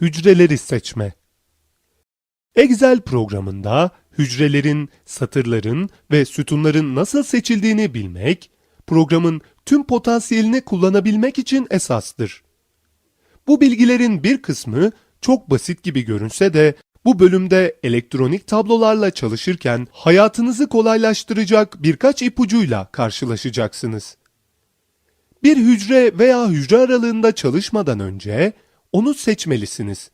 Hücreleri seçme. Excel programında hücrelerin, satırların ve sütunların nasıl seçildiğini bilmek, programın tüm potansiyelini kullanabilmek için esastır. Bu bilgilerin bir kısmı çok basit gibi görünse de bu bölümde elektronik tablolarla çalışırken hayatınızı kolaylaştıracak birkaç ipucuyla karşılaşacaksınız. Bir hücre veya hücre aralığında çalışmadan önce onu seçmelisiniz.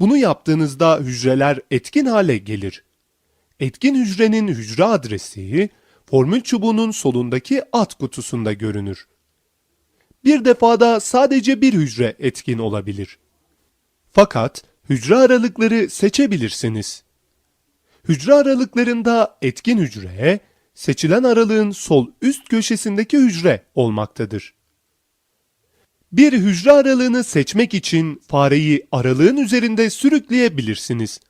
Bunu yaptığınızda hücreler etkin hale gelir. Etkin hücrenin hücre adresi formül çubuğunun solundaki alt kutusunda görünür. Bir defada sadece bir hücre etkin olabilir. Fakat hücre aralıkları seçebilirsiniz. Hücre aralıklarında etkin hücre, seçilen aralığın sol üst köşesindeki hücre olmaktadır. Bir hücre aralığını seçmek için fareyi aralığın üzerinde sürükleyebilirsiniz.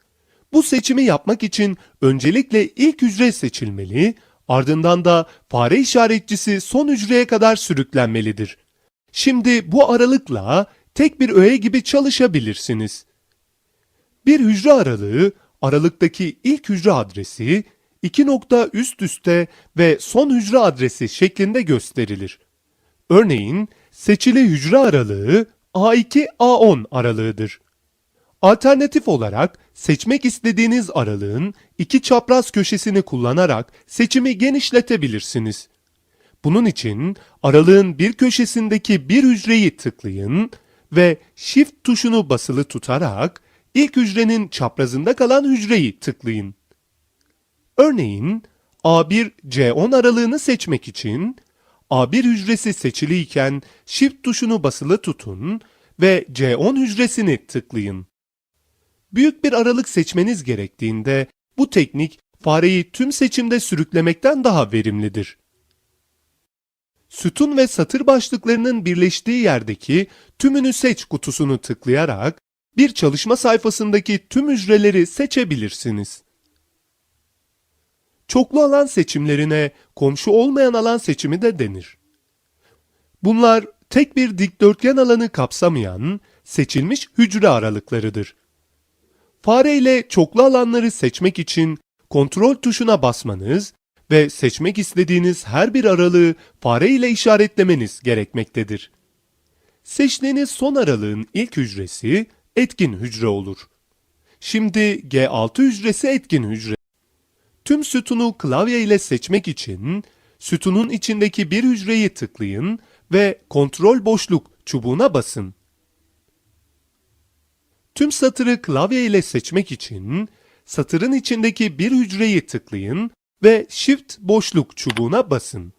Bu seçimi yapmak için öncelikle ilk hücre seçilmeli, ardından da fare işaretçisi son hücreye kadar sürüklenmelidir. Şimdi bu aralıkla tek bir öğe gibi çalışabilirsiniz. Bir hücre aralığı, aralıktaki ilk hücre adresi, iki nokta üst üste ve son hücre adresi şeklinde gösterilir. Örneğin, seçili hücre aralığı A2-A10 aralığıdır. Alternatif olarak seçmek istediğiniz aralığın iki çapraz köşesini kullanarak seçimi genişletebilirsiniz. Bunun için aralığın bir köşesindeki bir hücreyi tıklayın ve Shift tuşunu basılı tutarak ilk hücrenin çaprazında kalan hücreyi tıklayın. Örneğin A1-C10 aralığını seçmek için A1 hücresi seçiliyken Shift tuşunu basılı tutun ve C10 hücresini tıklayın. Büyük bir aralık seçmeniz gerektiğinde bu teknik fareyi tüm seçimde sürüklemekten daha verimlidir. Sütun ve satır başlıklarının birleştiği yerdeki tümünü seç kutusunu tıklayarak bir çalışma sayfasındaki tüm hücreleri seçebilirsiniz. Çoklu alan seçimlerine komşu olmayan alan seçimi de denir. Bunlar tek bir dikdörtgen alanı kapsamayan seçilmiş hücre aralıklarıdır. Fare ile çoklu alanları seçmek için kontrol tuşuna basmanız ve seçmek istediğiniz her bir aralığı fare ile işaretlemeniz gerekmektedir. Seçtiğiniz son aralığın ilk hücresi etkin hücre olur. Şimdi G6 hücresi etkin hücre. Tüm sütunu klavye ile seçmek için sütunun içindeki bir hücreyi tıklayın ve kontrol boşluk çubuğuna basın. Tüm satırı klavye ile seçmek için satırın içindeki bir hücreyi tıklayın ve Shift boşluk çubuğuna basın.